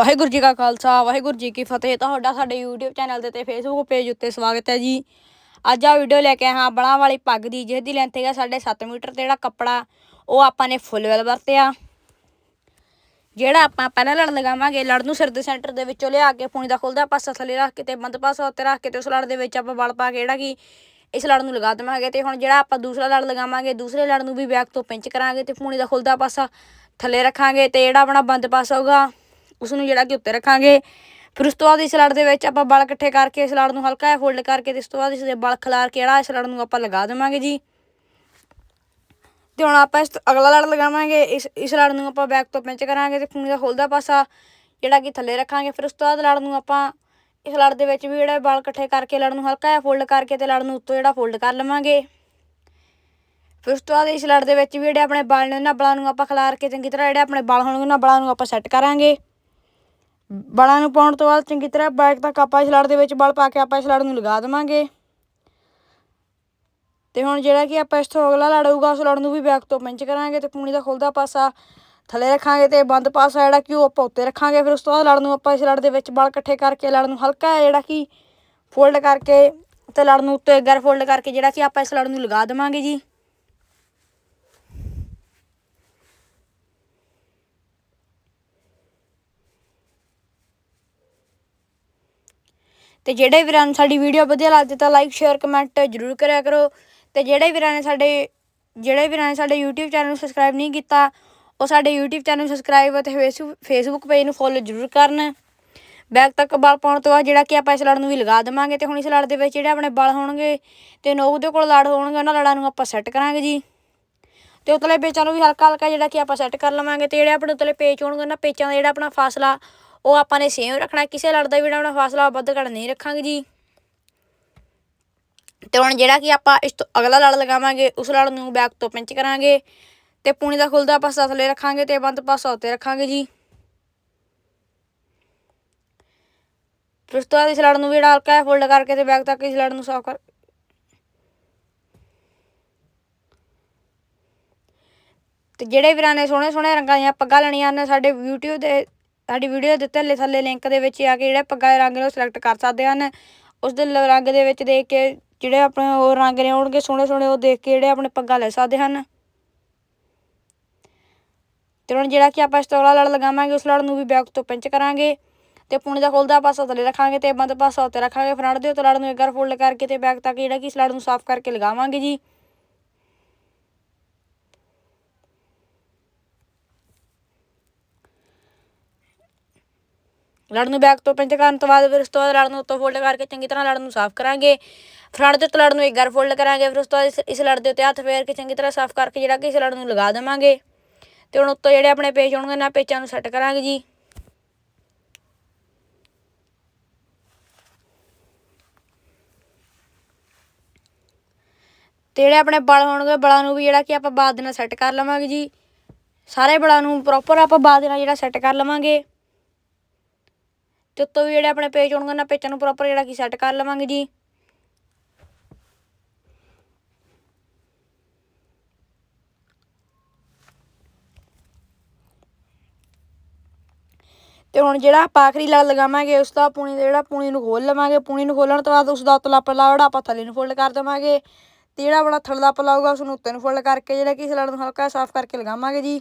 ਵਾਹਿਗੁਰੂ ਜੀ ਕਾ ਖਾਲਸਾ, ਵਾਹਿਗੁਰੂ ਜੀ ਕੀ ਫਤਿਹ। ਤੁਹਾਡਾ ਸਾਡੇ YouTube ਚੈਨਲ ਦੇ ਤੇ Facebook ਪੇਜ ਉੱਤੇ ਸਵਾਗਤ ਹੈ ਜੀ। ਅੱਜ ਆ ਵੀਡੀਓ ਲੈ ਕੇ ਆਏ ਹਾਂ ਬਲਾਂ ਵਾਲੀ ਪੱਗ ਦੀ ਜਿਸ ਦੀ ਲੈਂਥ ਹੈਗਾ 7.5 ਮੀਟਰ ਤੇ ਜਿਹੜਾ ਕੱਪੜਾ, ਉਹ ਆਪਾਂ ਨੇ ਫੁੱਲ ਵੈਲ ਵਰਤਿਆ। ਜਿਹੜਾ ਆਪਾਂ ਪਹਿਲਾਂ ਲੜ ਲਗਾਵਾਂਗੇ ਲੜ ਨੂੰ ਸਿਰ ਦੇ ਸੈਂਟਰ ਦੇ ਵਿੱਚੋਂ ਲਿਆ ਕੇ ਪੂਣੀ ਦਾ ਖੁੱਲਦਾ ਪਾਸਾ ਥੱਲੇ ਰੱਖ ਕੇ ਤੇ ਬੰਦ ਪਾਸਾ ਉੱਤੇ ਰੱਖ ਕੇ ਤੇ ਉਸ ਲੜ ਦੇ ਵਿੱਚ ਆਪਾਂ ਵਲ ਪਾ ਕੇ ਜਿਹੜਾ ਕਿ ਇਸ ਲੜ ਨੂੰ ਲਗਾ ਦੇਵਾਂਗੇ ਤੇ ਹੁਣ ਜਿਹੜਾ ਆਪਾਂ ਦੂਸਰਾ ਲੜ ਲਗਾਵਾਂਗੇ, ਦੂਸਰੇ ਲੜ ਨੂੰ ਵੀ ਬੈਕ ਤੋਂ ਪਿੰਚ ਕਰਾਂਗੇ ਤੇ ਪੂਣੀ ਦਾ ਖੁੱਲਦਾ ਪਾਸਾ ਥੱਲੇ ਰੱਖਾਂਗੇ ਤੇ ਜਿਹੜਾ ਆਪਣਾ ਬੰਦ ਪਾਸਾ ਹੋਊਗਾ ਉਸ ਨੂੰ ਜਿਹੜਾ ਕਿ ਉੱਤੇ ਰੱਖਾਂਗੇ। ਫਿਰ ਉਸ ਤੋਂ ਬਾਅਦ ਇਸ ਲੜ ਦੇ ਵਿੱਚ ਆਪਾਂ ਬਲ ਇਕੱਠੇ ਕਰਕੇ ਇਸ ਲੜ ਨੂੰ ਹਲਕਾ ਜਿਹਾ ਫੋਲਡ ਕਰਕੇ ਤੇ ਇਸ ਤੋਂ ਬਾਅਦ ਇਸ ਦੇ ਬਲ ਖਿਲਾਰ ਕੇ ਜਿਹੜਾ ਇਸ ਲੜ ਨੂੰ ਆਪਾਂ ਲਗਾ ਦੇਵਾਂਗੇ ਜੀ। ਤੇ ਹੁਣ ਆਪਾਂ ਇਸ ਤੋਂ ਅਗਲਾ ਲੜ ਲਗਾਵਾਂਗੇ। ਇਸ ਇਸ ਲੜ ਨੂੰ ਆਪਾਂ ਬੈਕ ਤੋਂ ਪਿੰਚ ਕਰਾਂਗੇ ਤੇ ਖੂਨੀ ਦਾ ਖੁੱਲਦਾ ਪਾਸਾ ਜਿਹੜਾ ਕਿ ਥੱਲੇ ਰੱਖਾਂਗੇ। ਫਿਰ ਉਸ ਤੋਂ ਬਾਅਦ ਲੜ ਨੂੰ ਆਪਾਂ ਇਸ ਲੜ ਦੇ ਵਿੱਚ ਵੀ ਜਿਹੜਾ ਬਲ ਇਕੱਠੇ ਕਰਕੇ ਲੜ ਨੂੰ ਹਲਕਾ ਜਿਹਾ ਫੋਲਡ ਕਰਕੇ ਤੇ ਲੜ ਨੂੰ ਉੱਤੋਂ ਜਿਹੜਾ ਫੋਲਡ ਕਰ ਲਵਾਂਗੇ। ਫਿਰ ਉਸ ਤੋਂ ਬਾਅਦ ਇਸ ਲੜ ਦੇ ਵਿੱਚ ਵੀ ਜਿਹੜੇ ਆਪਣੇ ਬਲ ਨੇ ਉਹਨਾਂ ਬਲਾਂ ਨੂੰ ਆਪਾਂ ਖਿਲਾਰ ਕੇ ਚੰਗੀ ਤਰ੍ਹਾਂ ਜਿਹੜੇ ਆਪਣੇ ਬਲ ਹੋਣਗੇ ਉਹਨਾਂ ਬਲਾਂ ਨੂੰ ਆਪਾਂ ਸੈੱਟ ਕਰਾਂਗੇ। ਬਲਾਂ ਨੂੰ ਪਾਉਣ ਤੋਂ ਬਾਅਦ ਚੰਗੀ ਤਰ੍ਹਾਂ ਬੈਕ ਤੱਕ ਆਪਾਂ ਇਸ ਲੜ ਦੇ ਵਿੱਚ ਬਲ ਪਾ ਕੇ ਆਪਾਂ ਇਸ ਲੜ ਨੂੰ ਲਗਾ ਦੇਵਾਂਗੇ। ਤੇ ਹੁਣ ਜਿਹੜਾ ਕਿ ਆਪਾਂ ਇਸ ਤੋਂ ਅਗਲਾ ਲੜ ਉਸ ਲੜ ਨੂੰ ਵੀ ਬੈਕ ਤੋਂ ਪਿੰਚ ਕਰਾਂਗੇ ਤੇ ਪੂਣੀ ਦਾ ਖੁੱਲਦਾ ਪਾਸਾ ਥੱਲੇ ਰੱਖਾਂਗੇ ਤੇ ਬੰਦ ਪਾਸਾ ਜਿਹੜਾ ਕਿ ਉਹ ਆਪਾਂ ਉੱਤੇ ਰੱਖਾਂਗੇ। ਫਿਰ ਉਸ ਤੋਂ ਬਾਅਦ ਲੜ ਨੂੰ ਆਪਾਂ ਇਸ ਲੜ ਦੇ ਵਿੱਚ ਬਲ ਇਕੱਠੇ ਕਰਕੇ ਲੜ ਨੂੰ ਹਲਕਾ ਜਿਹੜਾ ਕਿ ਫੋਲਡ ਕਰਕੇ ਤੇ ਲੜ ਨੂੰ ਉੱਤੇ ਗਰ ਫੋਲਡ ਕਰਕੇ ਜਿਹੜਾ ਕਿ ਆਪਾਂ ਇਸ ਲੜ ਨੂੰ ਲਗਾ ਦੇਵਾਂਗੇ ਜੀ। ਤੇ ਜਿਹੜੇ ਵੀਰਾਂ ਨੂੰ ਸਾਡੀ ਵੀਡੀਓ ਵਧੀਆ ਲੱਗਦੀ ਤਾਂ ਲਾਈਕ ਸ਼ੇਅਰ ਕਮੈਂਟ ਜ਼ਰੂਰ ਕਰਿਆ ਕਰੋ। ਤੇ ਜਿਹੜੇ ਵੀਰਾਂ ਨੇ ਸਾਡੇ ਜਿਹੜੇ ਵੀਰਾਂ ਨੇ ਸਾਡੇ YouTube ਚੈਨਲ ਨੂੰ ਸਬਸਕ੍ਰਾਈਬ ਨਹੀਂ ਕੀਤਾ, ਉਹ ਸਾਡੇ YouTube ਚੈਨਲ ਨੂੰ ਸਬਸਕ੍ਰਾਈਬ ਅਤੇ ਫੇਸਬੁੱਕ ਪੇਜ ਨੂੰ ਫੋਲੋ ਜ਼ਰੂਰ ਕਰਨ। ਬੈਕ ਤੱਕ ਬਲ ਪਾਉਣ ਤੋਂ ਬਾਅਦ ਜਿਹੜਾ ਕਿ ਆਪਾਂ ਇਸ ਲੜ ਨੂੰ ਵੀ ਲਗਾ ਦੇਵਾਂਗੇ ਤੇ ਹੁਣ ਇਸ ਲੜ ਦੇ ਵਿੱਚ ਜਿਹੜੇ ਆਪਣੇ ਬਲ ਹੋਣਗੇ ਤੇ ਨੋਕ ਦੇ ਕੋਲ ਲੜ ਹੋਣਗੇ, ਉਹਨਾਂ ਲੜਾਂ ਨੂੰ ਆਪਾਂ ਸੈੱਟ ਕਰਾਂਗੇ ਜੀ। ਤੇ ਉਤਲੇ ਪੇਚਾਂ ਨੂੰ ਵੀ ਹਲਕਾ ਹਲਕਾ ਜਿਹੜਾ ਕਿ ਆਪਾਂ ਸੈੱਟ ਕਰ ਲਵਾਂਗੇ ਤੇ ਜਿਹੜੇ ਆਪਣੇ ਉਤਲੇ ਪੇਚ ਹੋਣਗੇ, ਉਹਨਾਂ ਪੇਚਾਂ ਦਾ ਜਿਹੜਾ ਆਪਣਾ ਫਾਸਲਾ ਉਹ ਆਪਾਂ ਨੇ ਸੇਮ ਰੱਖਣਾ, ਕਿਸੇ ਲੜ ਦਾ ਵੀ ਆਪਣਾ ਫਾਸਲਾ ਵੱਧ ਘੱਟ ਨਹੀਂ ਰੱਖਾਂਗੇ ਜੀ। ਤੇ ਹੁਣ ਜਿਹੜਾ ਕਿ ਆਪਾਂ ਇਸ ਤੋਂ ਅਗਲਾ ਲੜ ਲਗਾਵਾਂਗੇ, ਉਸ ਲੜ ਨੂੰ ਬੈਕ ਤੋਂ ਪਿੰਚ ਕਰਾਂਗੇ ਤੇ ਪੂਣੀ ਦਾ ਖੁੱਲਦਾ ਪਾਸਾ ਥੱਲੇ ਰੱਖਾਂਗੇ ਤੇ ਬੰਦ ਪਾਸਾ ਉੱਤੇ ਰੱਖਾਂਗੇ ਜੀ। ਫਿਰ ਉਸ ਤੋਂ ਬਾਅਦ ਇਸ ਲੜ ਨੂੰ ਵੀ ਜਿਹੜਾ ਹਲਕਾ ਜਿਹਾ ਫੋਲਡ ਕਰਕੇ ਤੇ ਬੈਕ ਤੱਕ ਇਸ ਲੜ ਨੂੰ ਸਾਫ਼ ਕਰ ਤੇ ਜਿਹੜੇ ਵੀਰਾਂ ਨੇ ਸੋਹਣੇ ਸੋਹਣੇ ਰੰਗਾਂ ਦੀਆਂ ਪੱਗਾਂ ਲੈਣੀਆਂ ਨੇ, ਸਾਡੇ YouTube ਦੇ ਸਾਡੀ ਵੀਡੀਓ ਦੇ ਦਿੱਤੇ ਥੱਲੇ ਲਿੰਕ ਦੇ ਵਿੱਚ ਆ ਕੇ ਜਿਹੜੇ ਪੱਗਾਂ ਦੇ ਰੰਗ ਨੇ ਉਹ ਸਿਲੈਕਟ ਕਰ ਸਕਦੇ ਹਨ। ਉਸ ਦੇ ਰੰਗ ਦੇ ਵਿੱਚ ਦੇਖ ਕੇ ਜਿਹੜੇ ਆਪਣੇ ਹੋਰ ਰੰਗ ਨੇ ਹੋਣਗੇ ਸੋਹਣੇ ਸੋਹਣੇ ਉਹ ਦੇਖ ਕੇ ਜਿਹੜੇ ਆਪਣੇ ਪੱਗਾਂ ਲੈ ਸਕਦੇ ਹਨ। ਤੇ ਹੁਣ ਜਿਹੜਾ ਕਿ ਆਪਾਂ ਇਸ ਲੜ ਲਗਾਵਾਂਗੇ, ਉਸ ਲੜ ਨੂੰ ਵੀ ਬੈਕ ਤੋਂ ਪਿੰਚ ਕਰਾਂਗੇ ਤੇ ਪੁਣੇ ਦਾ ਖੁੱਲਦਾ ਪਾਸਾ ਥੱਲੇ ਰੱਖਾਂਗੇ ਤੇ ਬੰਦ ਪਾਸਾ ਉੱਤੇ ਰੱਖਾਂਗੇ। ਫਰੰਟ ਦੇ ਉੱਤੇ ਲੜ ਨੂੰ ਇੱਕ ਵਾਰ ਫੋਲਡ ਕਰਕੇ ਤੇ ਬੈਕ ਤੱਕ ਜਿਹੜਾ ਕਿ ਇਸ ਲੜ ਨੂੰ ਸਾਫ਼ ਕਰਕੇ ਲਗਾਵਾਂਗੇ ਜੀ। ਲੜ ਨੂੰ ਬੈਕ ਤੋਂ ਪਿੰਚ ਕਰਨ ਤੋਂ ਬਾਅਦ ਫਿਰ ਉਸ ਤੋਂ ਬਾਅਦ ਲੜ ਨੂੰ ਉੱਤੋਂ ਫੋਲਡ ਕਰਕੇ ਚੰਗੀ ਤਰ੍ਹਾਂ ਲੜ ਨੂੰ ਸਾਫ਼ ਕਰਾਂਗੇ। ਫਰੰਟ ਦੇ ਉੱਤੇ ਲੜ ਨੂੰ ਇੱਕ ਵਾਰ ਫੋਲਡ ਕਰਾਂਗੇ, ਫਿਰ ਉਸ ਤੋਂ ਬਾਅਦ ਇਸ ਲੜ ਦੇ ਉੱਤੇ ਹੱਥ ਫੇਰ ਕੇ ਚੰਗੀ ਤਰ੍ਹਾਂ ਸਾਫ਼ ਕਰਕੇ ਜਿਹੜਾ ਕਿ ਇਸ ਲੜ ਨੂੰ ਲਗਾ ਦੇਵਾਂਗੇ। ਤੇ ਹੁਣ ਉੱਤੋਂ ਜਿਹੜੇ ਆਪਣੇ ਪੇਚ ਹੋਣਗੇ ਨਾ, ਪੇਚਾਂ ਨੂੰ ਸੈੱਟ ਕਰਾਂਗੇ ਜੀ। ਤੇ ਜਿਹੜੇ ਆਪਣੇ ਬਲ ਹੋਣਗੇ, ਬਲਾਂ ਨੂੰ ਵੀ ਜਿਹੜਾ ਕਿ ਆਪਾਂ ਬਾਅਦ ਨਾਲ ਸੈੱਟ ਕਰ ਲਵਾਂਗੇ ਜੀ। ਸਾਰੇ ਬਲਾਂ ਨੂੰ ਪ੍ਰੋਪਰ ਆਪਾਂ ਬਾਅਦ ਨਾਲ ਜਿਹੜਾ ਸੈੱਟ ਕਰ ਲਵਾਂਗੇ। ਤੇ ਉੱਤੋਂ ਵੀ ਜਿਹੜੇ ਆਪਣੇ ਪੇਜ ਹੋਣਗੇ ਨਾ ਪੇਚਾਂ ਨੂੰ ਪ੍ਰੋਪਰ ਜਿਹੜਾ ਕਿ ਸੈੱਟ ਕਰ ਲਵਾਂਗੇ ਜੀ। ਤੇ ਹੁਣ ਜਿਹੜਾ ਆਪਾਂ ਆਖਰੀ ਲੜ ਲਗਾਵਾਂਗੇ, ਉਸ ਦਾ ਪੂਣੀ ਦਾ ਜਿਹੜਾ ਪੂਣੀ ਨੂੰ ਖੋਲ ਲਵਾਂਗੇ। ਪੂਣੀ ਨੂੰ ਖੋਲਣ ਤੋਂ ਬਾਅਦ ਉਸ ਦਾ ਉਤਲਾ ਪਲਾ ਜਿਹੜਾ ਆਪਾਂ ਥੱਲੇ ਨੂੰ ਫੋਲਡ ਕਰ ਦੇਵਾਂਗੇ। ਤੇ ਜਿਹੜਾ ਆਪਣਾ ਥੱਲਾ ਪਲਾ ਹੋਊਗਾ, ਉਸ ਨੂੰ ਉੱਤੇ ਨੂੰ ਫੋਲਡ ਕਰਕੇ ਜਿਹੜਾ ਕਿ ਇਸ ਨੂੰ ਹਲਕਾ ਸਾਫ਼ ਕਰਕੇ ਲਗਾਵਾਂਗੇ ਜੀ।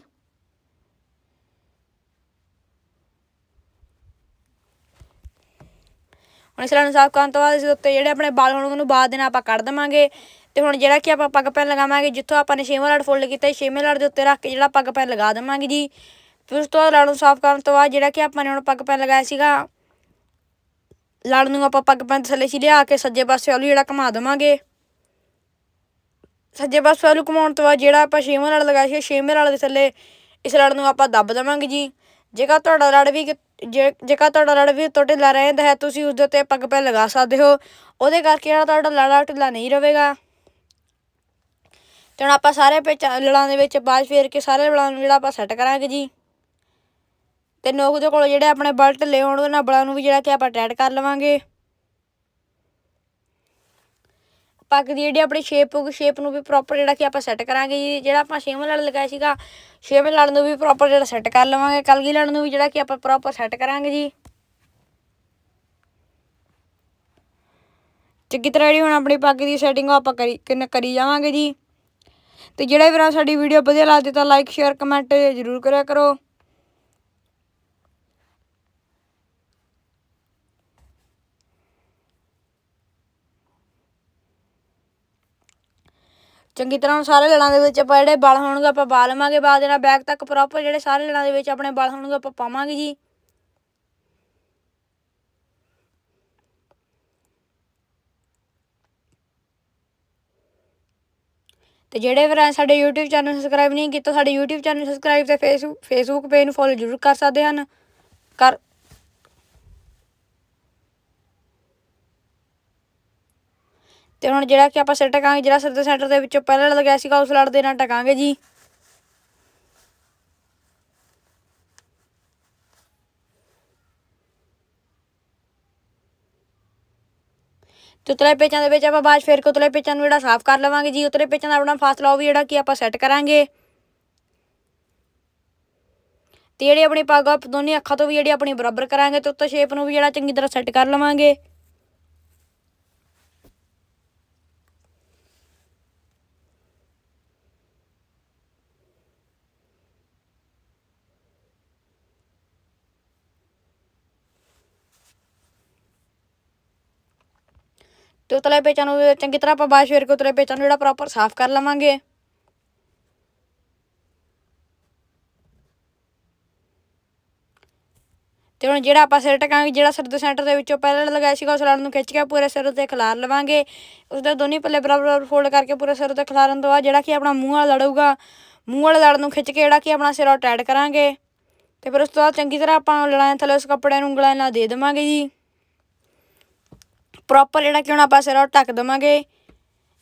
ਹੁਣ ਇਸ ਨੂੰ ਸਾਫ਼ ਕਰਨ ਤੋਂ ਬਾਅਦ ਇਸ ਉੱਤੇ ਜਿਹੜੇ ਆਪਣੇ ਵਾਲ ਹੋਣਗੇ ਉਹਨੂੰ ਬਾਅਦ ਦੇ ਨਾਲ ਆਪਾਂ ਕੱਢ ਦੇਵਾਂਗੇ। ਤੇ ਹੁਣ ਜਿਹੜਾ ਕਿ ਆਪਾਂ ਪੱਗ ਪੈਨ ਲਗਾਵਾਂਗੇ, ਜਿੱਥੋਂ ਆਪਾਂ ਨੇ ਛੇਵਾਂ ਲੜ ਫੋਲਡ ਕੀਤਾ, ਛੇਵੇਂ ਲੜ ਦੇ ਉੱਤੇ ਰੱਖ ਕੇ ਜਿਹੜਾ ਪੱਗ ਪੈਨ ਲਗਾ ਦੇਵਾਂਗੇ ਜੀ। ਫਿਰ ਉਸ ਤੋਂ ਬਾਅਦ ਲੜ ਨੂੰ ਸਾਫ਼ ਕਰਨ ਤੋਂ ਬਾਅਦ ਜਿਹੜਾ ਕਿ ਆਪਾਂ ਨੇ ਹੁਣ ਪੱਗ ਪੈਨ ਲਗਾਇਆ ਸੀਗਾ, ਲੜ ਨੂੰ ਆਪਾਂ ਪੱਗ ਪੈਨ ਥੱਲੇ ਸੀ ਲਿਆ ਕੇ ਸੱਜੇ ਪਾਸੇ ਵੱਲ ਜਿਹੜਾ ਘੁਮਾ ਦੇਵਾਂਗੇ। ਸੱਜੇ ਪਾਸੇ ਵੱਲ ਘੁਮਾਉਣ ਤੋਂ ਬਾਅਦ ਜਿਹੜਾ ਆਪਾਂ ਛੇਵਾਂ ਲੜ ਲਗਾਇਆ ਸੀ ਛੇਵੇਂ ਲੜ ਦੇ ਥੱਲੇ, ਇਸ ਲੜ ਨੂੰ ਆਪਾਂ ਦੱਬ ਦੇਵਾਂਗੇ ਜੀ। ਜੇਕਰ ਤੁਹਾਡਾ ਲੜ ਵੀ ਜੇ ਜੇਕਰ ਤੁਹਾਡਾ ਲੜ ਵੀ ਤੋਂ ਢਿੱਲਾ ਰਹਿੰਦਾ ਹੈ, ਤੁਸੀਂ ਉਸ ਦੇ ਉੱਤੇ ਪੱਗ ਪੈ ਲਗਾ ਸਕਦੇ ਹੋ। ਉਹਦੇ ਕਰਕੇ ਜਿਹੜਾ ਤੁਹਾਡਾ ਲੜਾ ਢਿੱਲਾ ਨਹੀਂ ਰਹੇਗਾ। ਤੇ ਹੁਣ ਆਪਾਂ ਸਾਰੇ ਪੇਚ ਲੜਾਂ ਦੇ ਵਿੱਚ ਬਾਜ ਫੇਰ ਕੇ ਸਾਰੇ ਲੜਾਂ ਨੂੰ ਜਿਹੜਾ ਆਪਾਂ ਸੈੱਟ ਕਰਾਂਗੇ ਜੀ। ਤੇ ਨੋਕ ਦੇ ਕੋਲ ਜਿਹੜੇ ਆਪਣੇ ਬਲ ਢਿੱਲੇ ਹੋਣ ਉਹਨਾਂ ਬਲਾਂ ਨੂੰ ਵੀ ਜਿਹੜਾ ਕਿ ਆਪਾਂ ਟੈਟ ਕਰ ਲਵਾਂਗੇ। ਪੱਗ ਦੀ ਜਿਹੜੀ ਆਪਣੀ ਸ਼ੇਪ ਹੋਊਗੀ ਸ਼ੇਪ ਨੂੰ ਵੀ ਪ੍ਰੋਪਰ ਜਿਹੜਾ ਕਿ ਆਪਾਂ ਸੈੱਟ ਕਰਾਂਗੇ ਜੀ, ਜਿਹੜਾ ਆਪਾਂ ਛੇਵਾਂ ਲੜ ਲਗਾਇਆ ਸੀਗਾ, ਛੇਵੇਂ ਲੜ ਨੂੰ ਵੀ ਪ੍ਰੋਪਰ ਜਿਹੜਾ ਸੈੱਟ ਕਰ ਲਵਾਂਗੇ, ਕਲਗੀ ਲੜ ਨੂੰ ਵੀ ਜਿਹੜਾ ਕਿ ਆਪਾਂ ਪ੍ਰੋਪਰ ਸੈੱਟ ਕਰਾਂਗੇ ਜੀ। ਚੰਗੀ ਤਰ੍ਹਾਂ ਜਿਹੜੀ ਹੁਣ ਆਪਣੀ ਪੱਗ ਦੀ ਸੈਟਿੰਗ ਉਹ ਆਪਾਂ ਕਰੀ, ਕਿੰਨ, ਕਰੀ ਜਾਵਾਂਗੇ ਜੀ। ਤੇ ਜਿਹੜੇ ਵੀਰਾਂ ਸਾਡੀ ਵੀਡੀਓ ਵਧੀਆ ਲੱਗਦੀ ਤਾਂ ਲਾਈਕ ਸ਼ੇਅਰ ਕਮੈਂਟ ਜ਼ਰੂਰ ਕਰਿਆ ਕਰੋ। ਚੰਗੀ ਤਰ੍ਹਾਂ ਹੁਣ ਸਾਰੇ ਲੜਾਂ ਦੇ ਵਿੱਚ ਆਪਾਂ ਜਿਹੜੇ ਬਲ ਹੋਣਗੇ ਆਪਾਂ ਪਾ ਲਵਾਂਗੇ, ਬਾਅਦ ਜਿਹੜਾ ਬੈਕ ਤੱਕ ਪ੍ਰੋਪਰ ਜਿਹੜੇ ਸਾਰੇ ਲੜਾਂ ਦੇ ਵਿੱਚ ਆਪਣੇ ਬਲ ਹੋਣਗੇ ਆਪਾਂ ਪਾਵਾਂਗੇ ਜੀ। ਤੇ ਜਿਹੜੇ ਵੀਰਾਂ ਸਾਡੇ YouTube ਚੈਨਲ ਸਬਸਕ੍ਰਾਈਬ ਨਹੀਂ ਕੀਤਾ, ਸਾਡੇ YouTube ਚੈਨਲ ਸਬਸਕ੍ਰਾਈਬ ਤੇ ਫੇਸਬੁੱਕ ਫੇਸਬੁੱਕ ਪੇਜ ਨੂੰ ਫੋਲੋ ਜ਼ਰੂਰ ਕਰ ਸਕਦੇ ਹਨ। ਕਰ ਤੇ ਹੁਣ ਜਿਹੜਾ ਕਿ ਆਪਾਂ ਸਿਰ ਟਕਾਂਗੇ, ਜਿਹੜਾ ਸਿਰ ਦੇ ਸੈਂਟਰ ਦੇ ਵਿੱਚੋਂ ਪਹਿਲਾਂ ਲਗਾਇਆ ਸੀਗਾ, ਉਸ ਲੜ ਦੇ ਨਾਲ ਟਕਾਂਗੇ ਜੀ। ਤੇ ਉਤਲੇ ਪੇਚਾਂ ਦੇ ਵਿੱਚ ਆਪਾਂ ਬਾਅਦ 'ਚ ਫਿਰ ਕੇ ਉਤਲੇ ਪੇਚਾਂ ਨੂੰ ਜਿਹੜਾ ਸਾਫ਼ ਕਰ ਲਵਾਂਗੇ ਜੀ, ਉਤਲੇ ਪੇਚਾਂ ਦਾ ਆਪਣਾ ਫਾਸਲਾ ਉਹ ਵੀ ਜਿਹੜਾ ਕਿ ਆਪਾਂ ਸੈੱਟ ਕਰਾਂਗੇ। ਤੇ ਜਿਹੜੀ ਆਪਣੀ ਪੱਗ ਆ ਦੋਨੇ ਅੱਖਾਂ ਤੋਂ ਵੀ ਜਿਹੜੀ ਆਪਣੀ ਬਰਾਬਰ ਕਰਾਂਗੇ ਤੇ ਉੱਤੇ ਸ਼ੇਪ ਨੂੰ ਵੀ ਜਿਹੜਾ ਚੰਗੀ ਤਰ੍ਹਾਂ ਸੈੱਟ ਕਰ ਲਵਾਂਗੇ। ਤੇ ਉਤਲੇ ਪੇਚਾਂ ਨੂੰ ਚੰਗੀ ਤਰ੍ਹਾਂ ਆਪਾਂ ਬਾਅਦ 'ਚ ਫਿਰ ਕੇ ਉਤਲੇ ਪੇਚਾਂ ਨੂੰ ਜਿਹੜਾ ਪ੍ਰੋਪਰ ਸਾਫ਼ ਕਰ ਲਵਾਂਗੇ। ਤੇ ਹੁਣ ਜਿਹੜਾ ਆਪਾਂ ਸਿਰ ਟਕਾਂਗੇ, ਜਿਹੜਾ ਸਿਰ ਦੇ ਸੈਂਟਰ ਦੇ ਵਿੱਚੋਂ ਪਹਿਲਾਂ ਲਗਾਇਆ ਸੀਗਾ, ਉਸ ਲੜ ਨੂੰ ਖਿੱਚ ਕੇ ਪੂਰੇ ਸਿਰ ਉੱਤੇ ਖਿਲਾਰ ਲਵਾਂਗੇ। ਉਸ ਦੇ ਦੋਨੇ ਪੱਲੇ ਬਰਾਬਰ ਫੋਲਡ ਕਰਕੇ ਪੂਰੇ ਸਿਰ ਉੱਤੇ ਖਿਲਾਰਨ ਤੋਂ ਬਾਅਦ ਜਿਹੜਾ ਕਿ ਆਪਣਾ ਮੂੰਹ ਵਾਲਾ ਲੜੂਗਾ ਮੂੰਹ ਵਾਲੇ ਲੜ ਨੂੰ ਖਿੱਚ ਕੇ ਜਿਹੜਾ ਕਿ ਆਪਣਾ ਸਿਰ ਉਹ ਟਾਈਟ ਕਰਾਂਗੇ। ਤੇ ਫਿਰ ਉਸ ਤੋਂ ਬਾਅਦ ਚੰਗੀ ਤਰ੍ਹਾਂ ਆਪਾਂ ਲੜਾਂ ਥੱਲੇ ਉਸ ਕੱਪੜੇ ਨੂੰ ਉਂਗਲਾਂ ਨਾਲ ਦੇ ਦੇਵਾਂਗੇ ਜੀ। ਪ੍ਰੋਪਰ ਜਿਹੜਾ ਕਿ ਹੁਣ ਆਪਾਂ ਸਿਰ ਉਹ ਢੱਕ ਦੇਵਾਂਗੇ।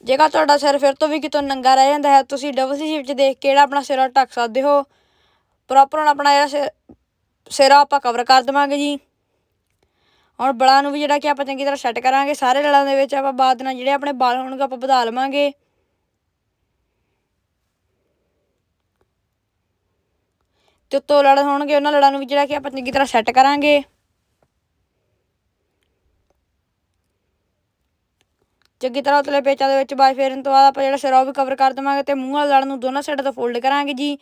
ਜੇਕਰ ਤੁਹਾਡਾ ਸਿਰ ਫਿਰ ਤੋਂ ਵੀ ਕਿਤੋਂ ਨੰਗਾ ਰਹਿ ਜਾਂਦਾ ਹੈ, ਤੁਸੀਂ ਡਬਲ ਸੀ 'ਚ ਦੇਖ ਕੇ ਜਿਹੜਾ ਆਪਣਾ ਸਿਰ ਉਹ ਢੱਕ ਸਕਦੇ ਹੋ। ਪ੍ਰੋਪਰ ਹੁਣ ਆਪਣਾ ਜਿਹੜਾ ਸਿਰ ਸਿਰ ਆ ਆਪਾਂ ਕਵਰ ਕਰ ਦੇਵਾਂਗੇ ਜੀ। ਹੁਣ ਬਲਾਂ ਨੂੰ ਵੀ ਜਿਹੜਾ ਕਿ ਆਪਾਂ ਚੰਗੀ ਤਰ੍ਹਾਂ ਸੈੱਟ ਕਰਾਂਗੇ, ਸਾਰੇ ਲੜਾਂ ਦੇ ਵਿੱਚ ਆਪਾਂ ਬਾਅਦ ਨਾਲ ਜਿਹੜੇ ਆਪਣੇ ਬਾਲ ਹੋਣਗੇ ਆਪਾਂ ਵਧਾ ਲਵਾਂਗੇ। ਤੇ ਉੱਤੋਂ ਲੜ ਹੋਣਗੇ, ਉਹਨਾਂ ਲੜਾਂ ਨੂੰ ਵੀ ਜਿਹੜਾ ਕਿ ਆਪਾਂ ਚੰਗੀ ਤਰ੍ਹਾਂ ਸੈੱਟ ਕਰਾਂਗੇ। ਚੰਗੀ ਤਰ੍ਹਾਂ ਉਤਲੇ ਪੇਚਾਂ ਦੇ ਵਿੱਚ ਬਾਅਦ ਫੇਰਨ ਤੋਂ ਬਾਅਦ ਆਪਾਂ ਜਿਹੜਾ ਸਿਰ ਉਹ ਵੀ ਕਵਰ ਕਰ ਦੇਵਾਂਗੇ ਤੇ ਮੂੰਹ ਵਾਲਾ ਲੜ ਨੂੰ ਦੋਨਾਂ ਸਾਈਡਾਂ ਤੋਂ ਫੋਲਡ ਕਰਾਂਗੇ ਜੀ।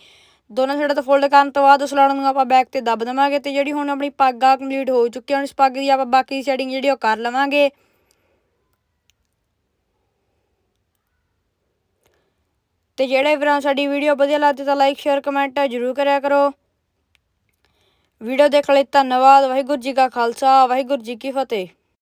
ਦੋਨਾਂ ਸਾਈਡਾਂ ਤੋਂ ਫੋਲਡ ਕਰਨ ਤੋਂ ਬਾਅਦ ਉਸ ਲੜ ਨੂੰ ਆਪਾਂ ਬੈਕ ਤੇ ਦੱਬ ਦੇਵਾਂਗੇ ਤੇ ਜਿਹੜੀ ਹੁਣ ਆਪਣੀ ਪੱਗ ਆ ਕੰਪਲੀਟ ਹੋ ਚੁੱਕੀ ਹੈ ਹੁਣ ਇਸ ਪੱਗ ਦੀ ਆਪਾਂ ਬਾਕੀ ਦੀ ਸੈਟਿੰਗ ਜਿਹੜੀ ਉਹ ਕਰ ਲਵਾਂਗੇ। ਤੇ ਜਿਹੜੇ ਵੀਰਾਂ ਸਾਡੀ ਵੀਡੀਓ ਵਧੀਆ ਲੱਗਦੀ ਤਾਂ ਲਾਈਕ ਸ਼ੇਅਰ ਕਮੈਂਟ ਜ਼ਰੂਰ ਕਰਿਆ ਕਰੋ। ਵੀਡੀਓ ਦੇਖਣ ਲਈ ਧੰਨਵਾਦ, ਵਾਹਿਗੁਰੂ ਜੀ ਕਾ ਖਾਲਸਾ, ਵਾਹਿਗੁਰੂ ਜੀ ਕੀ ਫਤਿਹ।